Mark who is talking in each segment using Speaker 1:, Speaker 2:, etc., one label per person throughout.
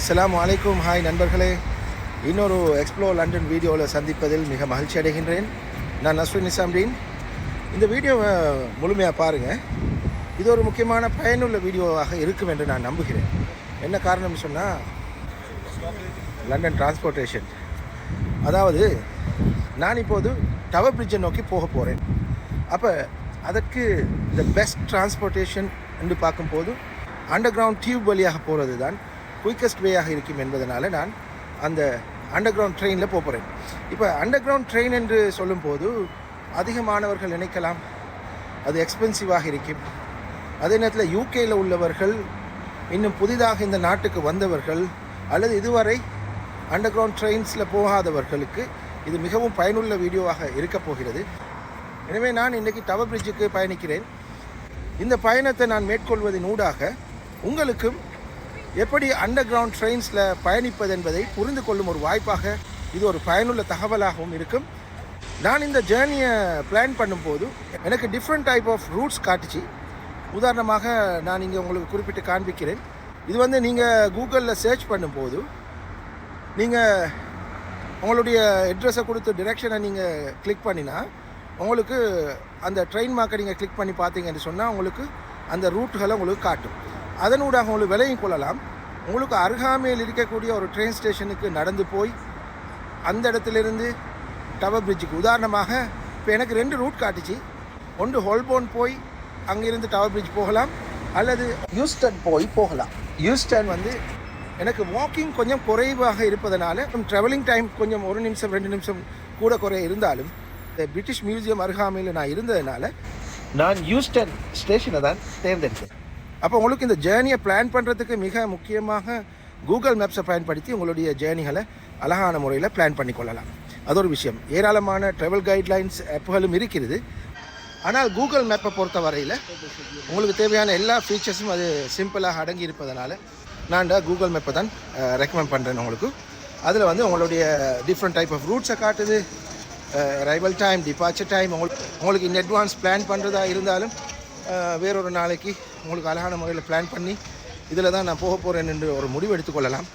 Speaker 1: அஸ்லாம் அலைக்கும். ஹாய் நண்பர்களே. இன்னொரு எக்ஸ்ப்ளோர் லண்டன் வீடியோவில் சந்திப்பதில் மிக மகிழ்ச்சி அடைகின்றேன். நான் நஸ்ரின் நிசாம்டீன். இந்த வீடியோவை முழுமையாக பாருங்கள் இது ஒரு முக்கியமான பயனுள்ள வீடியோவாக இருக்கும் என்று நான் நம்புகிறேன். என்ன காரணம் சொன்னால் லண்டன் டிரான்ஸ்போர்ட்டேஷன் அதாவது நான் இப்போது டவர் பிரிட்ஜை நோக்கி போக போகிறேன் அப்போ அதற்கு இந்த பெஸ்ட் டிரான்ஸ்போர்ட்டேஷன் என்று பார்க்கும்போது அண்டர் கிரவுண்ட் டியூப் வழியாக போகிறது தான் குயிக்கஸ்ட் வேயாக இருக்கும் என்பதனால் நான் அந்த அண்டர் கிரவுண்ட் ட்ரெயினில் போகிறேன் இப்போ அண்டர் கிரவுண்ட் ட்ரெயின் என்று சொல்லும்போது அதிகமானவர்கள் நினைக்கலாம். அது எக்ஸ்பென்சிவாக இருக்கும். அதே நேரத்தில் யூகேயில் உள்ளவர்கள் இன்னும் புதிதாக இந்த நாட்டுக்கு வந்தவர்கள் அல்லது இதுவரை அண்டர் கிரவுண்ட் ட்ரெயின்ஸில் போகாதவர்களுக்கு இது மிகவும் பயனுள்ள வீடியோவாக இருக்கப் போகிறது. எனவே நான் இன்றைக்கி டவர் பிரிட்ஜுக்கு பயணிக்கிறேன். இந்த பயணத்தை நான் மேற்கொள்வதன் ஊடாக உங்களுக்கும் எப்படி அண்டர் கிரவுண்ட் ட்ரெயின்ஸில் பயணிப்பது என்பதை புரிந்து கொள்ளும் ஒரு வாய்ப்பாக இது ஒரு பயனுள்ள தகவலாகவும் இருக்கும். நான் இந்த ஜேர்னியை பிளான் பண்ணும்போது எனக்கு டிஃப்ரெண்ட் டைப் ஆஃப் ரூட்ஸ் காட்டுச்சு. உதாரணமாக நான் இங்கே உங்களுக்கு குறிப்பிட்டு காண்பிக்கிறேன். இது வந்து நீங்கள் கூகுளில் சர்ச் பண்ணும்போது நீங்கள் உங்களுடைய அட்ரஸை கொடுத்து டிரெக்ஷனை நீங்கள் கிளிக் பண்ணினா உங்களுக்கு அந்த ட்ரெயின் மார்க்கை நீங்கள் கிளிக் பண்ணி பார்த்தீங்கன்னு சொன்னால் உங்களுக்கு அந்த ரூட்டுகளை உங்களுக்கு காட்டும். அதனூடாக உங்களுக்கு விலையும் கொள்ளலாம். உங்களுக்கு அருகாமையில் இருக்கக்கூடிய ஒரு ட்ரெயின் ஸ்டேஷனுக்கு நடந்து போய் அந்த இடத்துலேருந்து டவர் பிரிட்ஜுக்கு உதாரணமாக இப்போ எனக்கு ரெண்டு ரூட் காட்டுச்சு. ஒன்று ஹோல்போன் போய் அங்கேருந்து டவர் பிரிட்ஜ் போகலாம். அல்லது யூஸ்டன் போய் போகலாம். யூஸ்டன் வந்து எனக்கு வாக்கிங் கொஞ்சம் குறைவாக இருப்பதனால ட்ராவலிங் டைம் கொஞ்சம் ஒரு நிமிஷம் ரெண்டு நிமிஷம் கூட குறைய இருந்தாலும் இந்த பிரிட்டிஷ் மியூசியம் அருகாமையில் நான் இருந்ததுனால நான் யூஸ்டன் ஸ்டேஷனை தான் தேர்ந்தெடுத்தேன். அப்போ உங்களுக்கு இந்த ஜேர்னியை பிளான் பண்ணுறதுக்கு மிக முக்கியமாக கூகுள் மேப்ஸை பயன்படுத்தி உங்களுடைய ஜேர்னிகளை அழகான முறையில் பிளான் பண்ணி கொள்ளலாம். அது ஒரு விஷயம். ஏராளமான ட்ராவல் கைட்லைன்ஸ் ஆப்புகளும் இருக்கிறது. ஆனால் கூகுள் மேப்பை பொறுத்த வரையில் உங்களுக்கு தேவையான எல்லா ஃபீச்சர்ஸும் அது சிம்பிளாக அடங்கி இருப்பதனால நான் கூகுள் மேப்பை தான் ரெக்கமெண்ட் பண்ணுறேன் உங்களுக்கு. அதில் வந்து உங்களுடைய டிஃப்ரெண்ட் டைப் ஆஃப் ரூட்ஸை காட்டுது. ரைவல் டைம் டிபார்ச்சர் டைம் உங்களுக்கு உங்களுக்கு இன் அட்வான்ஸ் பிளான் பண்ணுறதா இருந்தாலும் வேறொரு நாளைக்கு உங்களுக்கு அழகான முறையில் பிளான் பண்ணி இதில் தான் நான் போக போகிறேன் என்று ஒரு முடிவு எடுத்துக்கொள்ளலாம்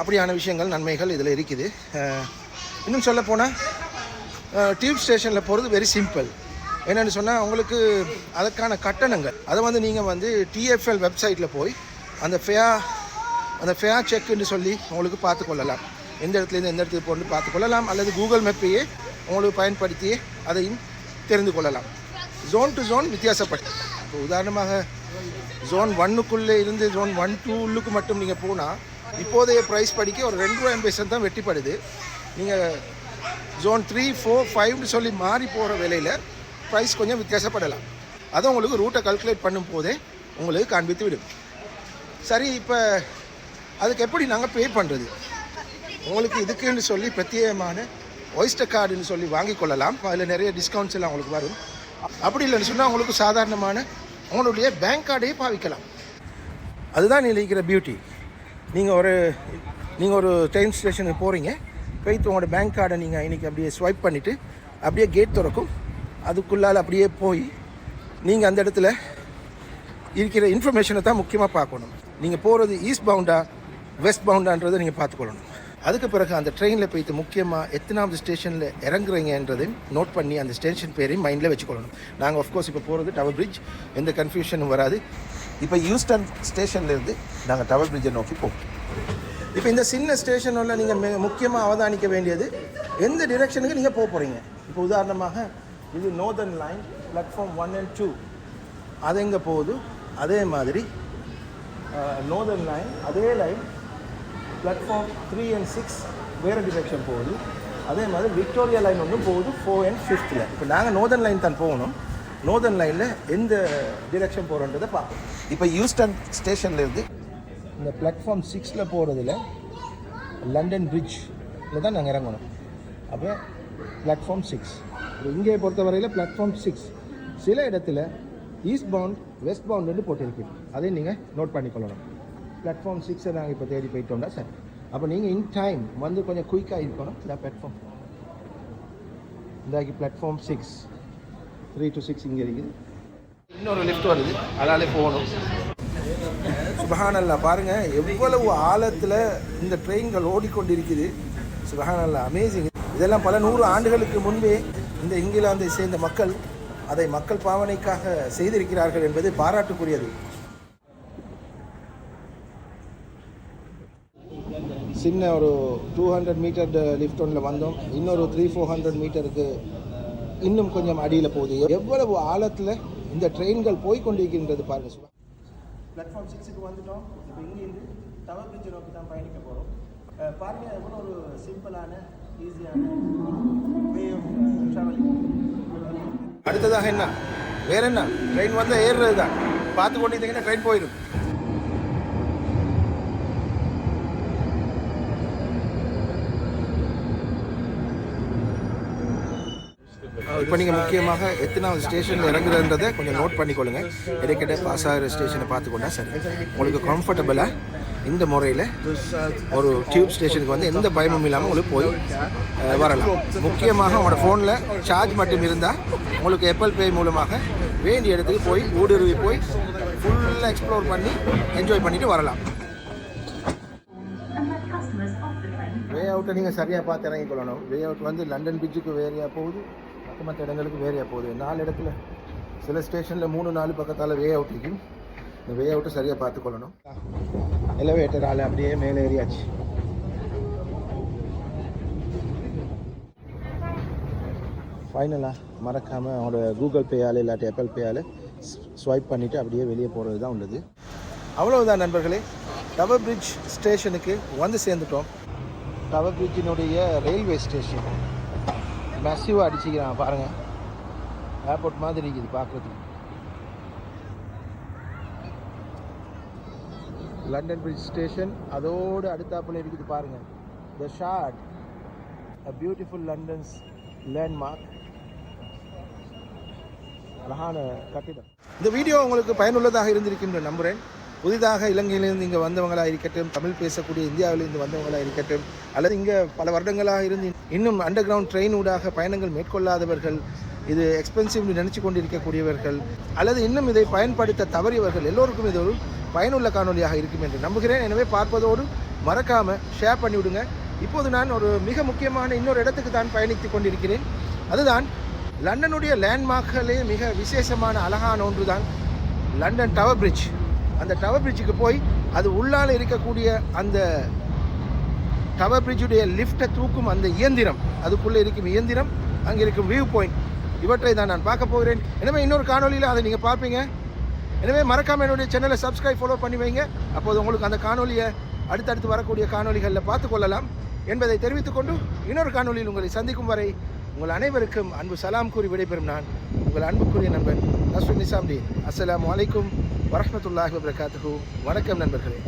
Speaker 1: அப்படியான விஷயங்கள் நன்மைகள் இதில் இருக்குது. இன்னும் சொல்லப்போனால் டியூப் ஸ்டேஷனில் போகிறது வெரி சிம்பிள் என்னென்னு சொன்னால் உங்களுக்கு அதற்கான கட்டணங்கள். அதை வந்து நீங்கள் வந்து டிஎஃப்எல் வெப்சைட்டில் போய் அந்த ஃபேயா அந்த ஃபேயா செக்குன்னு சொல்லி உங்களுக்கு பார்த்துக்கொள்ளலாம் எந்த இடத்துலேருந்து எந்த இடத்துக்கு போகணும்னு பார்த்துக்கொள்ளலாம் அல்லது கூகுள் மேப்பையே உங்களுக்கு பயன்படுத்தியே அதையும் தெரிந்து கொள்ளலாம். ஜோன் டு ஜோன் வித்தியாசப்பட்டு. இப்போ உதாரணமாக ஜோன் ஒன்னுக்குள்ளே இருந்து ஜோன் ஒன் டூலுக்கு மட்டும் நீங்கள் போனால் இப்போதைய ப்ரைஸ் படிக்க ஒரு ரெண்டு ரூபா எண்பது தான் வெட்டிப்படுது. நீங்கள் ஜோன் த்ரீ ஃபோர் ஃபைவ்னு சொல்லி மாறி போகிற விலையில் ப்ரைஸ் கொஞ்சம் வித்தியாசப்படலாம். அதை உங்களுக்கு ரூட்டை கல்குலேட் பண்ணும் போதே உங்களுக்கு காண்பித்து விடும். சரி இப்போ அதுக்கு எப்படி நாங்கள் பே பண்ணுறது உங்களுக்கு இதுக்குன்னு சொல்லி பிரத்யேகமான ஒய்ஸ்டர் கார்டுன்னு சொல்லி வாங்கி கொள்ளலாம். அதில் நிறைய டிஸ்கவுண்ட்ஸ் எல்லாம் உங்களுக்கு வரும். அப்படி இல்லைன்னு சொன்னால் உங்களுக்கு சாதாரணமான உங்களுடைய பேங்க் கார்டையே பாவிக்கலாம். அதுதான் இருக்கிற பியூட்டி நீங்கள் ஒரு நீங்கள் ஒரு ட்ரெயின் ஸ்டேஷனுக்கு போகிறீங்க போய்த்து உங்களோட பேங்க் கார்டை நீங்கள் இன்றைக்கி அப்படியே ஸ்வைப் பண்ணிவிட்டு அப்படியே கேட் திறக்கும். அதுக்குள்ளால் அப்படியே போய் நீங்கள் அந்த இடத்துல இருக்கிற இன்ஃபர்மேஷனை தான் முக்கியமாக பார்க்கணும். நீங்கள் போகிறது ஈஸ்ட் பவுண்டா வெஸ்ட் பவுண்டான்றதை நீங்கள் பார்த்துக்கொள்ளணும். அதுக்கு பிறகு அந்த ட்ரெயினில் போயிட்டு முக்கியமாக எத்தனாவது ஸ்டேஷனில் இறங்குறீங்கன்றதையும் நோட் பண்ணி அந்த ஸ்டேஷன் பேரையும் மைண்டில் வச்சுக்கொள்ளணும். நாங்கள் ஆஃப்கோர்ஸ் இப்போ போகிறது டவர் பிரிட்ஜ் எந்த கன்ஃபியூஷனும் வராது. இப்போ யூஸ்டன் ஸ்டேஷன்லேருந்து நாங்கள் டவர் பிரிட்ஜை நோக்கி போவோம். இப்போ இந்த சின்ன ஸ்டேஷனில் நீங்கள் முக்கியமாக அவதானிக்க வேண்டியது எந்த டிரெக்ஷனுக்கு நீங்கள் போக போகிறீங்க இப்போ உதாரணமாக இது northern line platform one and two அது எங்கே போகுது? அதே மாதிரி நோர்தர்ன் லைன் அதே line platform three and six வேறு டிரெக்ஷன் போகுது. அதே மாதிரி விக்டோரியா லைன் ஒன்றும் போகுது ஃபோர் அண்ட் ஃபிஃப்த்தில் இப்போ நாங்கள் நோர்தர்ன் லைன் தான் போகணும். நோர்தர்ன் லைனில் எந்த டிரெக்ஷன் போகிறோன்றதை பார்ப்போம். இப்போ யூஸ்டன் ஸ்டேஷன்லேருந்து இந்த பிளாட்ஃபார்ம் சிக்ஸில் போகிறதுல லண்டன் பிரிட்ஜில் தான் நாங்கள் இறங்கணும். அப்போ பிளாட்ஃபார்ம் சிக்ஸ் இங்கே பொறுத்தவரையில் பிளாட்ஃபார்ம் சிக்ஸ் சில இடத்துல ஈஸ்ட் பவுண்ட் வெஸ்ட் பவுண்டுன்னு போட்டிருக்கு. அதையும் நீங்கள் நோட் பண்ணிக்கொள்ளணும். பிளாட்ஃபார்ம் சிக்ஸை நாங்கள் இப்போ தேடி போயிட்டோம்னா சார். அப்போ நீங்கள் இன் டைம் வந்து கொஞ்சம் குயிக்காக இருக்கணும் இந்த platform இந்தாக்கி platform six three to six இங்கே இருக்குது. இன்னொரு லிஃப்ட் வருது அதனாலே போகணும் சுபஹானல்லா பாருங்க எவ்வளவு ஆழத்தில் இந்த ட்ரெயின்கள் ஓடிக்கொண்டிருக்குது. சுபஹானல்லா அமேசிங் இதெல்லாம் பல நூறு ஆண்டுகளுக்கு முன்பே இந்த இங்கிலாந்தை சேர்ந்த மக்கள் அதை மக்கள் பாவனைக்காக செய்திருக்கிறார்கள் என்பது பாராட்டுக்குரியது. சின்ன ஒரு டூ ஹண்ட்ரட் மீட்டர் லிஃப்ட் ஒன்றில் வந்தோம். இன்னொரு த்ரீ ஃபோர் ஹண்ட்ரட் மீட்டருக்கு இன்னும் கொஞ்சம் அடியில் போகுது. எவ்வளவு ஆழத்தில் இந்த ட்ரெயின்கள் போய் கொண்டிருக்கின்றது பாருங்க சுபா. பிளாட்ஃபார்ம் சிக்ஸுக்கு வந்துட்டோம். இப்போ இங்கேருந்து டவர் பிரிட்ஜை நோக்கி தான் பயணிக்க போகிறோம் பாருங்க எவ்வளோ ஒரு சிம்பிளான ஈஸியான வே ஆஃப் ட்ராவலிங் அடுத்ததாக என்ன? வேற என்ன? ட்ரெயின் வந்தால் ஏறுறது தான் பார்த்து கொண்டிருந்தீங்கன்னா ட்ரெயின் போயிடும் இப்போ நீங்கள் முக்கியமாக எத்தனாவது ஸ்டேஷனில் இறங்குறதுன்றதை கொஞ்சம் நோட் பண்ணிக்கொள்ளுங்க. இடைக்கிட்ட பாஸ் ஆகிற ஸ்டேஷனை பார்த்துக்கொண்டா சரி. உங்களுக்கு கம்ஃபர்டபுளாக இந்த முறையில் ஒரு டியூப் ஸ்டேஷனுக்கு வந்து எந்த பயமும் இல்லாமல் உங்களுக்கு போய் வரலாம். முக்கியமாக உங்களோட ஃபோனில் சார்ஜ் மட்டும் இருந்தால் உங்களுக்கு எப்பல் பே மூலமாக வேண்டிய இடத்துக்கு போய் ஊடுருவி போய் ஃபுல்லாக எக்ஸ்ப்ளோர் பண்ணி என்ஜாய் பண்ணிட்டு வரலாம். வே அவுட்டை நீங்கள் சரியாக பார்த்து இறங்கிக்கொள்ளணும். வே அவுட் வந்து லண்டன் பிரிட்ஜுக்கு வேறையாக போகுது. மற்ற மற்ற இடங்களுக்கு வேறையாக போகுது நாலு இடத்துல சில ஸ்டேஷனில் மூணு நாலு பக்கத்தால் வே அவுட் இருக்கும் இந்த வே அவுட்டை சரியாக பார்த்துக்கொள்ளணும் எலவேட்டர் ஆள் அப்படியே மேலே ஏறியாச்சு. ஃபைனலாக மறக்காமல் அவனோட கூகுள் பேயால் இல்லாட்டி ஆப்பிள் பேயால் ஸ்வைப் பண்ணிவிட்டு அப்படியே வெளியே போகிறது தான் உள்ளது. அவ்வளவுதான் நண்பர்களே. டவர் பிரிட்ஜ் ஸ்டேஷனுக்கு வந்து சேர்ந்துட்டோம். டவர் பிரிட்ஜினுடைய ரயில்வே ஸ்டேஷன் மெசிவாக அடிச்சுக்கிறான் பாருங்கள் ஏர்போர்ட் மாதிரி இருக்குது பார்க்குறதுக்கு லண்டன் பிரிட்ஜ் ஸ்டேஷன் அதோடு அடுத்தாப்பில் இருக்குது பாருங்கள் the shard a beautiful London's landmark அழகான கட்டிடம். இந்த வீடியோ உங்களுக்கு பயனுள்ளதாக இருந்திருக்கின்ற நம்புகிறேன் புதிதாக இலங்கையிலிருந்து இங்கே வந்தவங்களாக இருக்கட்டும் தமிழ் பேசக்கூடிய இந்தியாவிலிருந்து வந்தவங்களாக இருக்கட்டும் அல்லது இங்கே பல வருடங்களாக இருந்து இன்னும் அண்டர் கிரவுண்ட் ட்ரெயின் ஊடாக பயணங்கள் மேற்கொள்ளாதவர்கள் இது எக்ஸ்பென்சிவ்னு நினச்சி கொண்டிருக்கக்கூடியவர்கள் அல்லது இன்னும் இதை பயன்படுத்த தவறியவர்கள் எல்லோருக்கும் இது ஒரு பயனுள்ள காணொலியாக இருக்கும் என்று நம்புகிறேன். எனவே பார்ப்பதோடு மறக்காமல் ஷேர் பண்ணிவிடுங்க. இப்போது நான் ஒரு மிக முக்கியமான இன்னொரு இடத்துக்கு தான் பயணித்து கொண்டிருக்கிறேன். அதுதான் லண்டனுடைய லேண்ட்மார்க்களே மிக விசேஷமான அழகான ஒன்று தான் லண்டன் டவர் பிரிட்ஜ் அந்த டவர் பிரிட்ஜுக்கு போய் அது உள்ளால் இருக்கக்கூடிய அந்த டவர் பிரிட்ஜுடைய லிஃப்ட்டை தூக்கும் அந்த இயந்திரம். அதுக்குள்ளே இருக்கும் இயந்திரம் அங்கே இருக்கும் வியூ பாயிண்ட் இவற்றை தான் நான் பார்க்க போகிறேன். எனவே இன்னொரு காணொலியில் அதை நீங்கள் பார்ப்பீங்க. எனவே மறக்காமல் என்னுடைய சேனலை சப்ஸ்கிரைப் ஃபாலோ பண்ணி வைங்க. அப்போது உங்களுக்கு அந்த காணொலியை அடுத்தடுத்து வரக்கூடிய காணொலிகளில் பார்த்து கொள்ளலாம் என்பதை தெரிவித்துக்கொண்டு இன்னொரு காணொலியில் உங்களை சந்திக்கும் வரை உங்கள் அனைவருக்கும் அன்பு சலாம் கூறி விடைபெறும் நான் உங்கள் அன்புக்குரிய நண்பன் நஸ்ரு நிசாம்டி அஸ்லாம் வலைக்கும் வரஹ்மத்துல்லாஹி வபரகாத்துஹு வணக்கம் நண்பர்களே